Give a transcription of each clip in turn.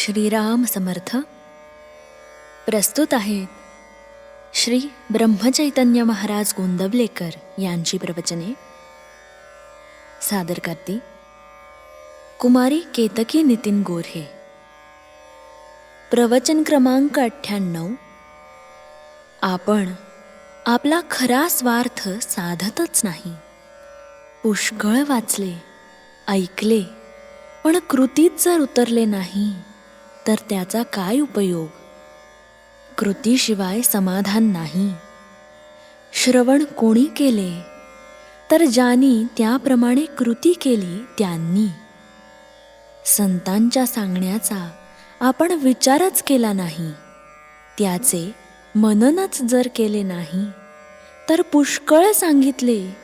श्रीराम समर्थ प्रस्तुत आहेत श्री ब्रह्मचैतन्य महाराज गोंदवलेकर यांची प्रवचने. सादर करते कुमारी केतकी नितीन गोऱ्हे प्रवचन क्रमांक अठ्ठ्याण्णव. आपण आपला खरा स्वार्थ साधतच नाही. पुष्कळ वाचले ऐकले पण कृतीत जर उतरले नाही तर त्याचा काय उपयोग? कृतीशिवाय समाधान नाही. श्रवण कोणी केले? तर ज्यांनी त्याप्रमाणे कृती केली त्यांनी. संतांच्या सांगण्याचा आपण विचारच केला नाही. त्याचे मननच जर केले नाही तर पुष्कळ सांगितले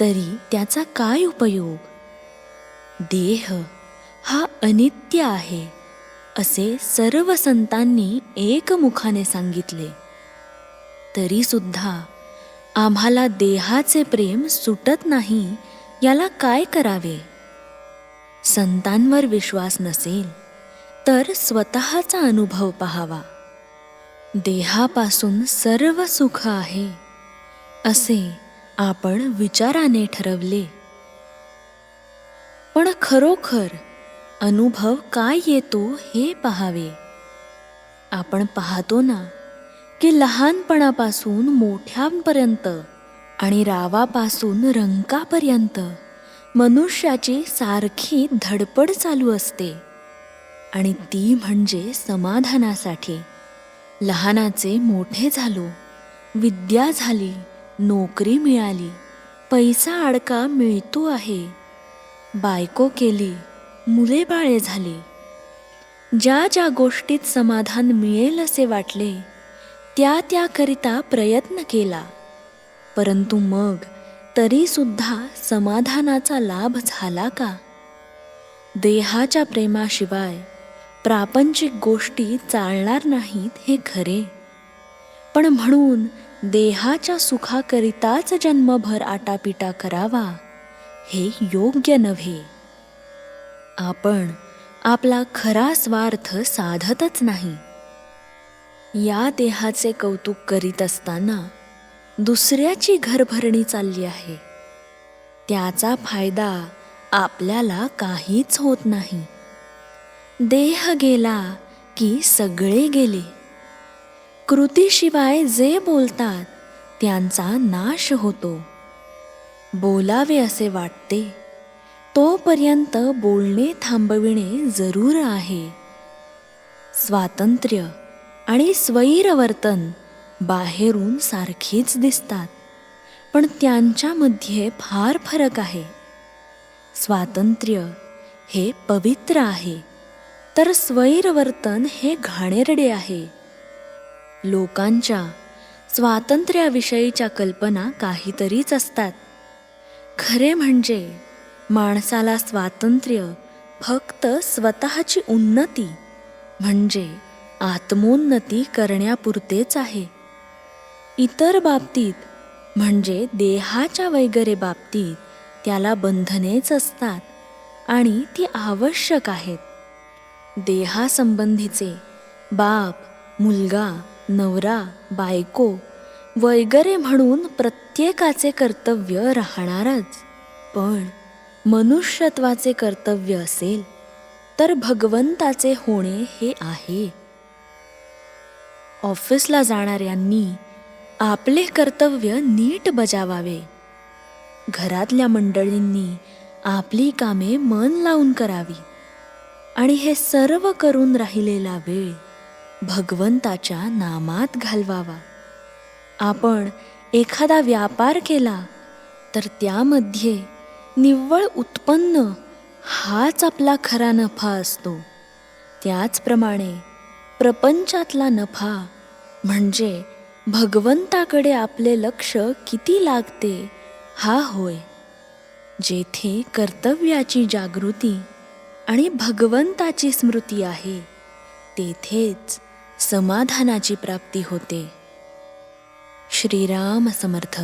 तरी त्याचा काय उपयोग? देह हा अनित्य आहे. असे सर्व संतांनी एकमुखाने सांगितले. तरीसुद्धा आम्हाला देहाचे प्रेम सुटत नाही याला काय करावे? संतांवर विश्वास नसेल तर स्वतःचा अनुभव पहावा. देहापासून सर्व सुख आहे असे आपण विचाराने ठरवले. पण खरोखर अनुभव काय येतो हे पहावे. आपण पाहतो ना की लहानपणापासून मोठ्यांपर्यंत आणि रावापासून रंकापर्यंत मनुष्याची सारखी धडपड चालू असते. आणि ती म्हणजे समाधानासाठी. लहानाचे मोठे झालो विद्या झाली नोकरी मिळाली पैसा अडका मिळतो आहे. बायको केली मुले बाळे झाली. ज्या ज्या गोष्टीत समाधान मिळेल असे वाटले त्या त्याकरिता प्रयत्न केला. परंतु मग तरी सुद्धा समाधानाचा लाभ झाला का? देहाच्या प्रेमाशिवाय प्रापंचिक गोष्टी चालणार नाहीत हे खरे. पण म्हणून देहाच्या सुखाकरिताच जन्मभर आटापिटा करावा हे योग्य नव्हे. आपण आपला खरा स्वार्थ साधतच नाही. या देहाचे कौतुक करीत असताना दुसऱ्याची घरभरणी चालली आहे. त्याचा फायदा आपल्याला काहीच होत नाही. देह गेला की सगळे गेले. कृतीशिवाय जे बोलतात त्यांचा नाश होतो. बोलावे असे वाटते. तोपर्यंत बोलणे थांबविणे जरूर आहे. स्वातंत्र्य आणि स्वैरवर्तन बाहेरून सारखीच दिसतात पण त्यांच्यामध्ये फार फरक आहे. स्वातंत्र्य हे पवित्र आहे तर स्वैरवर्तन हे घाणेरडे आहे. लोकांच्या स्वातंत्र्याविषयीच्या कल्पना काहीतरीच असतात. खरे म्हणजे माणसाला स्वातंत्र्य फक्त स्वतःची उन्नती म्हणजे आत्मोन्नती करण्यापुरतेच आहे. इतर बाबतीत म्हणजे देहाच्या वगैरे बाबतीत त्याला बंधनेच असतात आणि ती आवश्यक आहेत. देहासंबंधीचे बाप मुलगा नवरा बायको वगैरे म्हणून प्रत्येकाचे कर्तव्य राहणारच. पण मनुष्यत्वाचे कर्तव्य असेल तर भगवंताचे होणे हे आहे. ऑफिसला जाणाऱ्यांनी आपले कर्तव्य नीट बजावावे. घरातल्या मंडळींनी आपली कामे मन लावून करावी. आणि हे सर्व करून राहिलेला वेळ भगवंताच्या नामात घालवावा. आपण एखादा व्यापार केला तर त्यामध्ये निव्वळ उत्पन्न हाच आपला खरा नफा असतो. त्याचप्रमाणे प्रपंचातला नफा म्हणजे भगवंताकडे आपले लक्ष किती लागते हा होय. जेथे कर्तव्याची जागृती आणि भगवंताची स्मृती आहे तेथेच समाधानाची प्राप्ती होते. श्रीराम समर्थ.